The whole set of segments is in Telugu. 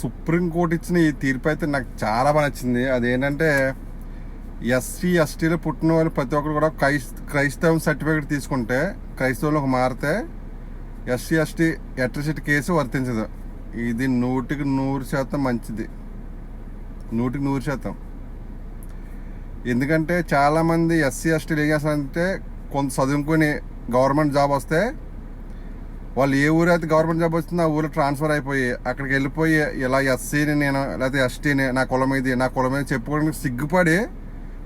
సుప్రీంకోర్టు ఇచ్చిన ఈ తీర్పు అయితే నాకు చాలా బాగా నచ్చింది. అదేంటంటే ఎస్సీ ఎస్టీలో పుట్టిన వాళ్ళు ప్రతి ఒక్కరు కూడా క్రైస్ క్రైస్తవం సర్టిఫికేట్ తీసుకుంటే క్రైస్తవులకు మారితే ఎస్సీ ఎస్టీ ఎట్రసిటీ కేసు వర్తించదు. ఇది నూటికి నూరు శాతం మంచిది. నూటికి నూరు శాతం. ఎందుకంటే చాలామంది ఎస్సీ ఎస్టీలు ఏం చేస్తారంటే కొంత చదువుకుని గవర్నమెంట్ జాబ్ వస్తే వాళ్ళు ఏ ఊరు అయితే గవర్నమెంట్ జాబ్ వస్తుందో ఆ ఊరు ట్రాన్స్ఫర్ అయిపోయి అక్కడికి వెళ్ళిపోయి ఇలా ఎస్సీని నేను లేకపోతే ఎస్టీని నా కులం ఇది నా కులం ఇది చెప్పుకోవడానికి సిగ్గుపడి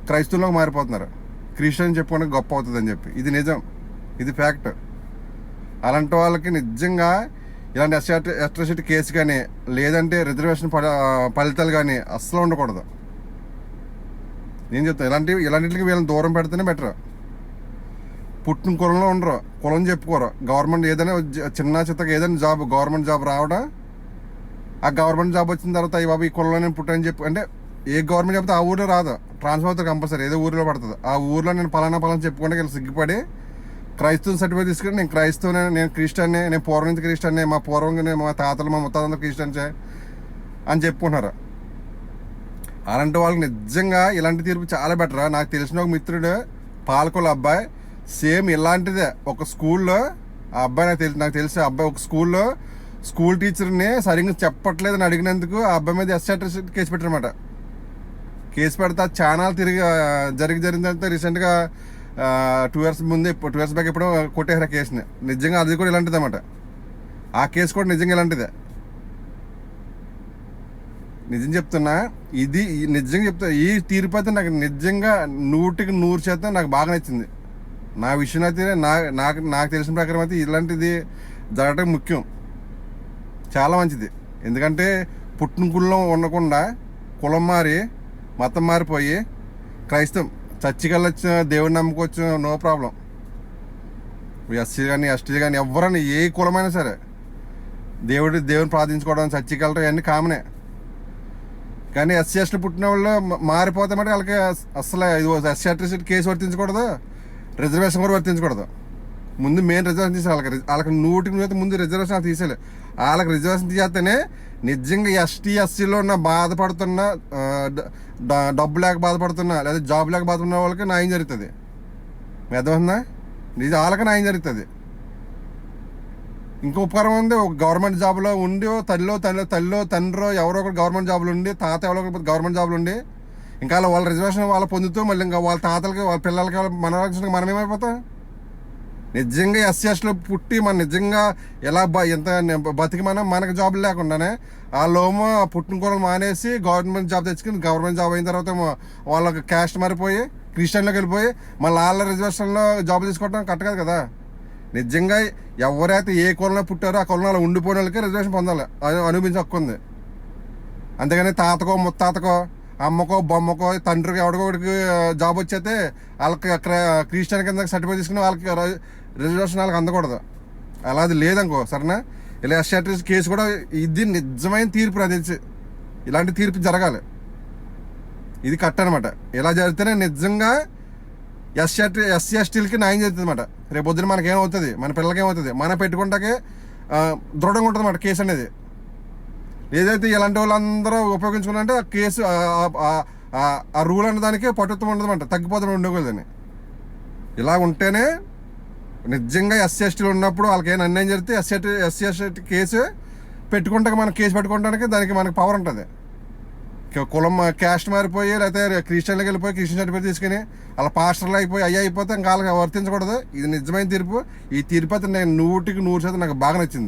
క్రైస్తవులకు మారిపోతున్నారు. క్రిస్టియన్ చెప్పుకోవడానికి గొప్ప అవుతుంది అని చెప్పి. ఇది నిజం. ఇది ఫ్యాక్ట్ అలాంటి వాళ్ళకి నిజంగా ఇలాంటి ఎస్సీ ఎస్ట్రసిటీ కేసు కానీ లేదంటే రిజర్వేషన్ ఫలితాలు కానీ అస్సలు ఉండకూడదు. నేను చెప్తాను ఇలాంటివి ఇలాంటికి వీళ్ళని దూరం పెడితేనే బెటర్ పుట్టిన కులంలో ఉండరు. కులం చెప్పుకోరు. గవర్నమెంట్ ఏదైనా చిన్న చిత్తగా ఏదైనా జాబ్ గవర్నమెంట్ జాబ్ రావడం? ఆ గవర్నమెంట్ జాబ్ వచ్చిన తర్వాత అయ్యి బాబు ఈ కులంలో పుట్టని చెప్పు అంటే ఏ గవర్నమెంట్ చెప్తే ఆ ఊరిలో రాదు. ట్రాన్స్ఫర్ అవుతుంది కంపల్సరీ. ఏదో ఊరిలో పడుతుంది. ఆ ఊర్లో నేను పలానా పలానా చెప్పుకుంటే వీళ్ళు సిగ్గుపడి క్రైస్తవ సర్టిఫికేట్ తీసుకుని నేను క్రైస్తవునే నేను క్రిస్టియన్నే నేను పూర్వం నుంచి క్రిస్టియన్నే మా పూర్వంగానే మా తాతలు మా ముత్తాతందరూ క్రిస్టియన్సే అని చెప్పుకుంటున్నారు. అలాంటి వాళ్ళకి నిజంగా ఇలాంటి తీర్పు చాలా బెటర్? నాకు తెలిసిన ఒక మిత్రుడు పాలకొల అబ్బాయి సేమ్ ఇలాంటిదే. ఒక స్కూల్లో ఆ అబ్బాయి నాకు తెలిసి నాకు తెలిసి ఆ అబ్బాయి ఒక స్కూల్లో స్కూల్ టీచర్ని సరిగ్గా చెప్పట్లేదని అడిగినందుకు ఆ అబ్బాయి మీద ఎస్ఐ కేసు పెట్టారన్నమాట. కేసు పెడితే ఆ ఛానల్ తిరిగి జరిగి జరిగిందంటే రీసెంట్గా టూ ఇయర్స్ ముందే టూ ఇయర్స్ బ్యాక్ ఎప్పుడో కొట్టేసారు ఆ కేసుని. నిజంగా అది కూడా ఇలాంటిది అనమాట ఆ కేసు కూడా నిజంగా ఇలాంటిదే. నిజం చెప్తున్నా ఇది నిజంగా చెప్తా ఈ తీర్పు అయితే నాకు నిజంగా నూటికి నూరు శాతం నాకు బాగా నచ్చింది. నా విషయం అయితే నా నాకు నాకు తెలిసిన ప్రకారం అయితే ఇలాంటిది జరగటం ముఖ్యం. చాలా మంచిది. ఎందుకంటే పుట్టిన కులం ఉండకుండా కులం మారి మతం మారిపోయి క్రైస్తవం చర్చికెళ్ళొచ్చు దేవుడిని నమ్మకొచ్చిన నో ప్రాబ్లం ఎస్సీ కానీ ఎస్టీ కానీ ఎవరైనా ఏ కులమైనా సరే దేవుడి దేవుని ప్రార్థించుకోవడం చర్చికి వెళ్ళడం ఇవన్నీ కామనే కానీ ఎస్సీ ఎస్టీ పుట్టిన వాళ్ళు మారిపోతే మటుకు వాళ్ళకి అస్- అసలు ఇది ఎస్సీ ఎలక్ట్రిసిటీ కేసు వర్తించకూడదు. రిజర్వేషన్ కూడా వర్తించకూడదు. ముందు మెయిన్ రిజర్వేషన్ తీసే వాళ్ళకి వాళ్ళకి నూటికి నూతి ముందు రిజర్వేషన్ వాళ్ళు తీసేయాలి. వాళ్ళకి రిజర్వేషన్ తీసేస్తేనే నిజంగా ఎస్టీ ఎస్సీలో ఉన్న బాధపడుతున్న డబ్బు లేక బాధపడుతున్నా లేదా జాబ్ లేక బాధపడిన వాళ్ళకి న్యాయం జరుగుతుంది. అర్థమవుతుందా నిజం వాళ్ళకి న్యాయం జరుగుతుంది. ఇంకో ఉపకారం ఉంది. ఒక గవర్నమెంట్ జాబ్లో ఉండి ఓ తల్లిలో తల్లి తల్లిలో తండ్రో ఎవరో ఒకరు గవర్నమెంట్ జాబ్లో ఉండి తాత ఎవరో ఒకరు గవర్నమెంట్ జాబ్లో ఉండి ఇంకా వాళ్ళ రిజర్వేషన్ వాళ్ళు పొందుతూ మళ్ళీ ఇంకా వాళ్ళ తాతలకి వాళ్ళ పిల్లలకి మన రక్షణకి మనమేమైపోతాం నిజంగా ఎస్సీఎస్లో పుట్టి మనం నిజంగా ఎలా బ ఎంత బతికి మనం మనకు జాబ్ లేకుండానే ఆ లోము ఆ పుట్టిన కూరలు మానేసి గవర్నమెంట్ జాబ్ తెచ్చుకుని గవర్నమెంట్ జాబ్ అయిన తర్వాత వాళ్ళకి క్యాస్ట్ మారిపోయి క్రిస్టియన్లోకి వెళ్ళిపోయి మళ్ళీ వాళ్ళ రిజర్వేషన్లో జాబ్ తీసుకోవడం కరెక్ట్ కాదు కదా? నిజంగా ఎవరైతే ఏ కులంలో పుట్టారో ఆ కులంలో ఉండిపోయిన వాళ్ళకి రిజర్వేషన్ పొందాలి. అది హక్కు ఉంది. అంతేగాని తాతకో ముత్తాతకో అమ్మకో బొమ్మకో తండ్రికి ఎవడికో జాబ్ వచ్చేస్తే వాళ్ళకి అక్కడ క్రిస్టియన్ కింద సర్టిఫికేట్ తీసుకుని వాళ్ళకి రిజర్వేషన్ వాళ్ళకి అందకూడదు. అలా అది లేదనుకో సరేనా? ఇలా ఎస్ఆర్టీసీ కేసు కూడా ఇది నిజమైన తీర్పు అది ఇలాంటి తీర్పు జరగాలి. ఇది కట్ అనమాట ఇలా జరిగితేనే నిజంగా ఎస్ఆర్టీ ఎస్సీ ఎస్టీలకి న్యాయం జరుగుతుంది అనమాట రేపు పొద్దున మనకేమవుతుంది? మన పిల్లలకి ఏమవుతుంది మన పెట్టుకుంటాకే దృఢంగా ఉంటుంది అన్నమాట కేసు అనేది. ఏదైతే ఇలాంటి వాళ్ళందరూ ఉపయోగించుకున్నారంటే ఆ కేసు ఆ- రూల్ అన్న దానికి పట్టుత్వం ఉండదన్నమాట తగ్గిపోతుంది ఉండకూడదని ఇలా ఉంటేనే నిజంగా ఎస్సీ ఎస్టీలు ఉన్నప్పుడు వాళ్ళకి ఏం అన్యాయం జరిగితే ఎస్సీ ఎస్సీ ఎస్టీ కేసు పెట్టుకుంటే మనం కేసు పెట్టుకోవడానికి దానికి మనకి పవర్ ఉంటుంది. కులం క్యాస్ట్ మారిపోయి లేకపోతే క్రిస్టియన్లకు వెళ్ళిపోయి క్రిస్టియన్ సర్టిఫికేట్ తీసుకుని అలా పాస్టర్లు అయిపోయి అయ్యి అయిపోతే ఇంకా వాళ్ళకి వర్తించకూడదు. ఇది నిజమైన తీర్పు. ఈ తీర్పు అయితే నేను నూటికి నూరు శాతం నాకు బాగా నచ్చింది.